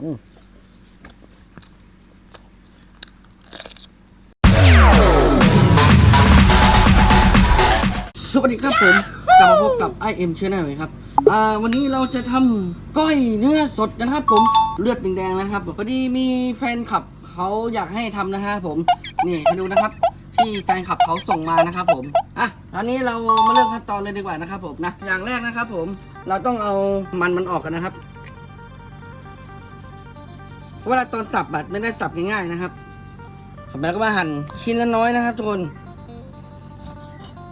สวัสดีครับผม กลับมาพบกับไอเอ็มเชนแนลเลยครับวันนี้เราจะทำก้อยเนื้อสดนะครับ ผมเลือดแดงๆนะครับพอดีมีแฟนคลับเขาอยากให้ทำนะฮะผมนี่มาดูนะครับ ที่แฟนคลับเขาส่งมานะครับ ผมอะตอนนี้เรามาเริ่มขั้นตอนเลยดีกว่านะครับ ผมนะอย่างแรกนะครับ ผมเราต้องเอามันมันออกกันนะครับ เวลาตอนสับบัดไม่ได้สับง่ายๆนะครับสับไปแล้วก็มาหั่นชิ้นละน้อยนะครับทุกคน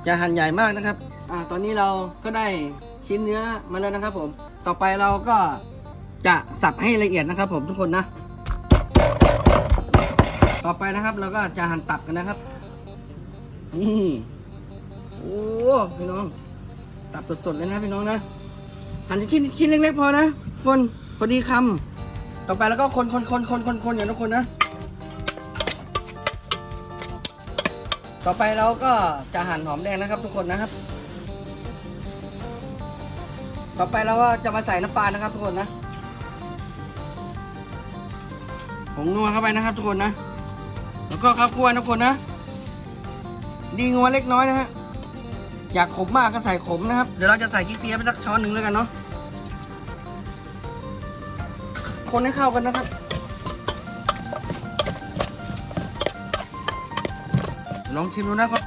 อย่าหั่นใหญ่มากนะครับ อ่า ตอนนี้เราก็ได้ชิ้นเนื้อมาแล้วนะครับ ผม ต่อไปเราก็จะสับให้ละเอียดนะครับ ผมทุกคนนะ ต่อไปนะครับ เราก็จะหั่นตับกันนะครับนี่โอ้พี่น้อง ตับสดๆเลยนะพี่น้องนะ หั่นชิ้นชิ้นเล็กๆพอนะคนพอดีคำ ต่อไปแล้วก็คนคนคนคนคนคนอย่างทุกคนนะ ต่อไปเราก็จะหั่นหอมแดงนะครับ ทุกคนนะครับ ต่อไปเราก็จะมาใส่น้ำปลานะครับ ทุกคนนะผงนัวเข้าไปนะครับ ทุกคนนะ แล้วก็ข้าวคั่วทุกคนนะ ดีงัวเล็กน้อยนะฮะอยากขมมากก็ใส่ขมนะครับ เดี๋ยวเราจะใส่ขี้เพี้ยไปสักช้อนหนึ่งแล้วกันเนาะ คนให้เข้ากันนะครับ ลองชิมดูนะครับ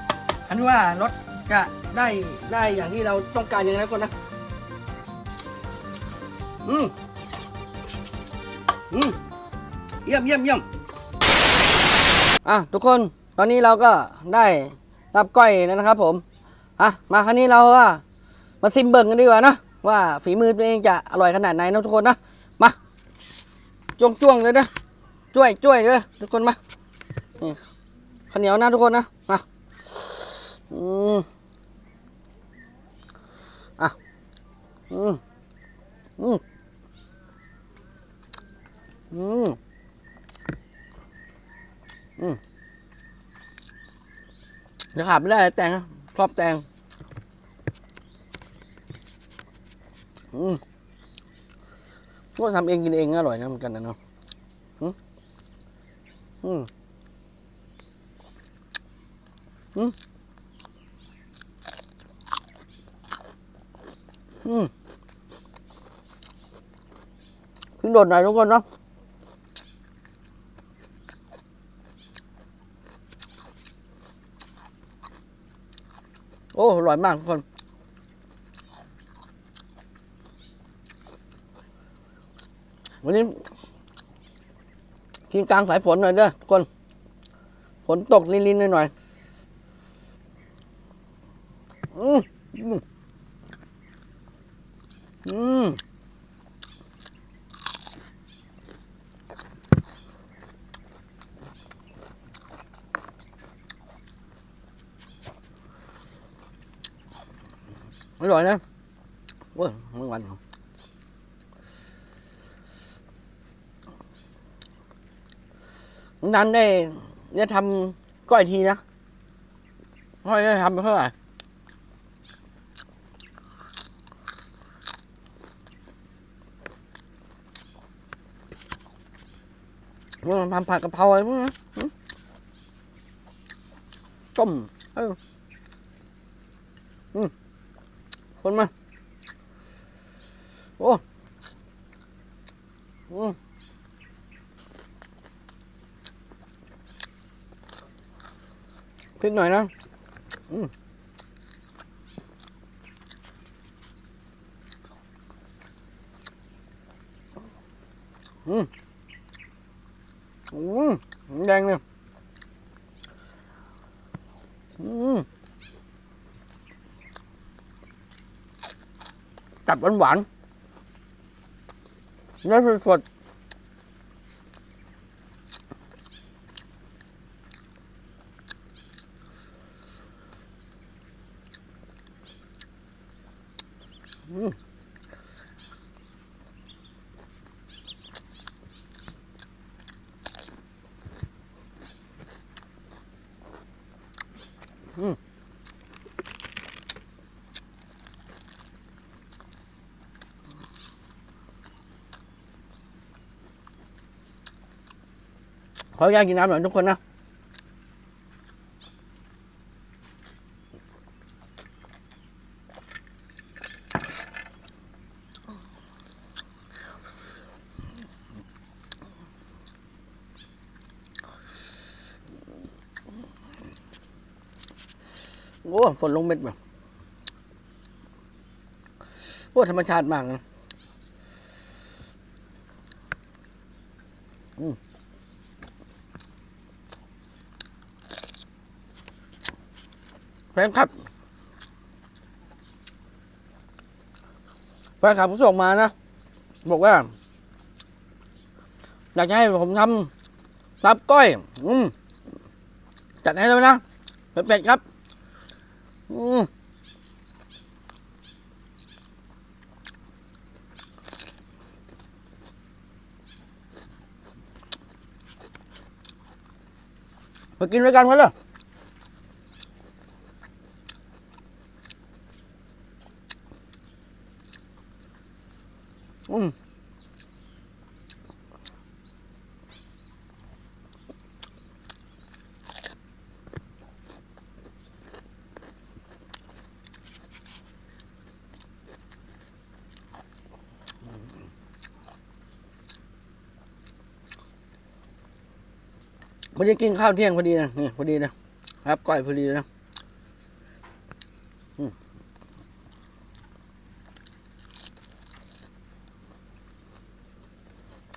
อันนี้ว่ารสจะได้ได้อย่างที่เราต้องการอย่างไรก่อนนะ อืมอืมเยี่ยมเยี่ยมเยี่ยมอะทุกคนตอนนี้เราก็ได้รับก้อยแล้วนะครับ ผมอะมาครั้นี้เราก็มาซิมเบิ่งกันดีกว่านะว่าฝีมือตัวเองจะอร่อยขนาดไหนนะทุกคนนะ จ้วงจ้วงๆเลยนะจ้วยจ้วยเลยทุกคนมานี่ข้าวเหนียวนะทุกคนนะมาอืมอะอืมอืมอืมอืมเดี๋ยวขาดไม่ได้แตงชอบแตงอืม ก็ทำเองกินเองอร่อยนะเหมือนกันนะเนาะอืมอืมอืมอืมขึ้นโดดหน่อยทุกคนเนาะโอ้อร่อยมากทุกคน วันนี้กินกลางสายฝนหน่อยเด้อคน ฝนตกลินๆหน่อยๆอืมอืมอืมอร่อยนะโอ้ยเมื่อวันเหร นั้นได้ได้ทำก้อยทีนะก้อยได้ทำเท่าไหร่ว่าทำผัดกะเพราอะไรพวกนี้หึต้มเอออืมคนมา โอ้ม พริกหน่อยนะอืมอืมอืมแดงเลยอืมจัดหวานหวานๆเนื้อสดๆ อืขออนุญาตกินน้ำหน่อยทุกคนนะ โอ้ฝนลงเม็ดแบบโอ้ธรรมชาติมากนะอืมแฟนครับแฟนคลับผมส่งมานะ บอกว่า อยากจะให้ผมทำรับก้อย อืมจัดให้เลยนะเป็ดครับ อืมมากินด้วยกันกันเลยอืม พอดีกินข้าวเที่ยงพอดีนะนี่พอดีนะครับก้อยพอดีนะอืม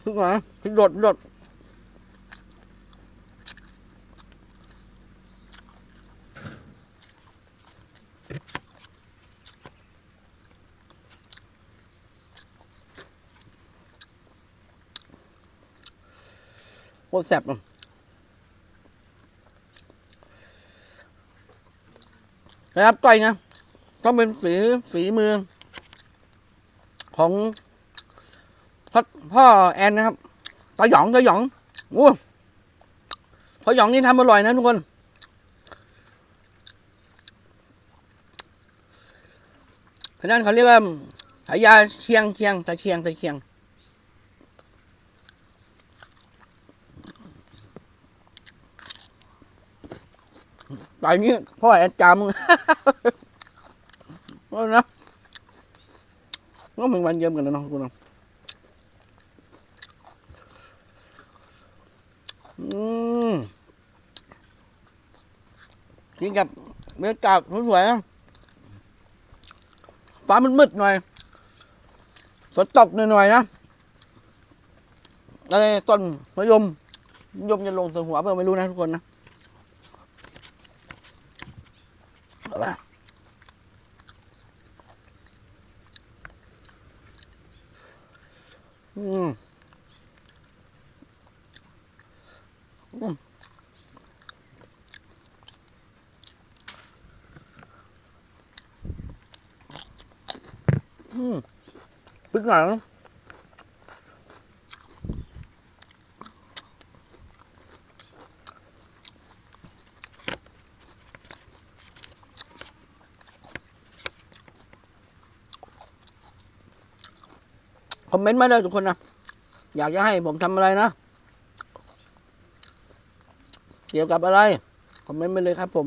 พริกหวานพริกหยดหยดโคตรแซ่บเลย นะครับก้อยนะก็เป็นฝีฝีมือ ของพ่อพ่อแอนนะครับตาหยองตาหยองโอ้พ่อหยองนี่ทำอร่อยนะทุกคนเพราะนั้นเขาเรียกว่าฉายาเชียงเชียงตะเชียงตะเชียง ตอนนี้พ่อแอนจามึงว่านะก็มึงวันเยี่ยมกันนะเนาะกูนาะอืมกินกับบรรยากาศสวยๆนะฟ้ามันมืดๆหน่อยฝนตกหน่อยๆนะอะไรต้นมะยมมะยมจะลงใส่หัวเปล่าไม่รู้นะทุกคนนะ เอาล่ะอืมอืม อืมปึ๊กหน่อยคอมเมนต์มาเลยทุกคนนะ อยากจะให้ผมทำอะไรนะ เกี่ยวกับอะไร คอมเมนต์ไปเลยครับผม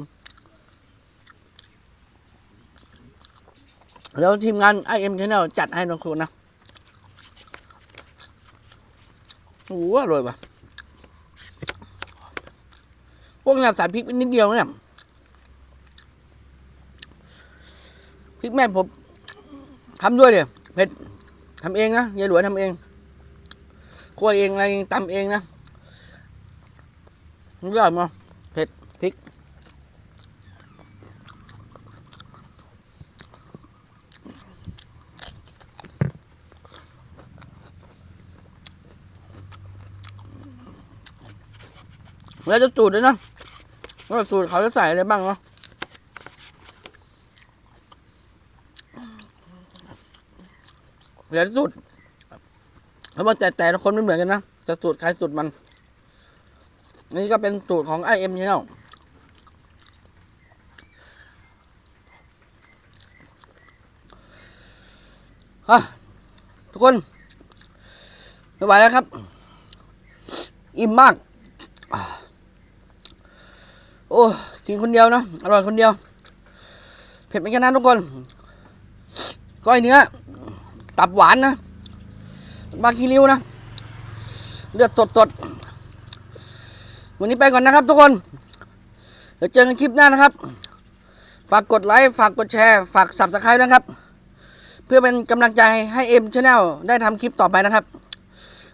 แล้วทีมงาน IM Channel จัดให้ทุกคนนะโอ้โหอร่อยป่ะพวกนี้ใส่พริกนิดเดียวเนี่ยพริกแม่ผมทำด้วยเดี๋ยเผ็ดทำเองนะยายหลวยทำเองคั่วเองอะไรเองตำเองนะมันยอดมาเผ็ดพริก แล้วจะสูตรด้วยนะว่าสูตรเขาจะใส่อะไรบ้างเนาะเดี๋ยวสูตรแล้วว่าแต่แต่ละคนไม่เหมือนกันนะจะสูตรใครสูตรมัน นี่ก็เป็นสูตรของไอเอ็มเนาฮะทุกคนไม่ไหวแล้วครับ อิ่มมาก อ้กินคนเดียวนะอร่อยคนเดียว เผ็ดเหมือนกันนะทุกคนก้อยเนื้อ ตับหวานนะบาคีริ้วนะ เลือดสดสดวันนี้ไปก่อนนะครับทุกคน เดี๋ยวเจอกันคลิปหน้านะครับ ฝากกดไลค์ ฝากกดแชร์ ฝากสับสไครต์นะครับ เพื่อเป็นกำลังใจให้เอ็มชาแนลได้ทำคลิปต่อไปนะครับ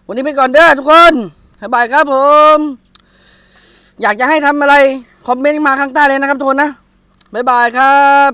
วันนี้ไปก่อนเด้อทุกคน บ๊ายบายครับผม อยากจะให้ทำอะไร คอมเมนต์มาข้างใต้เลยนะครับทุกคนนะบ๊ายบายครับ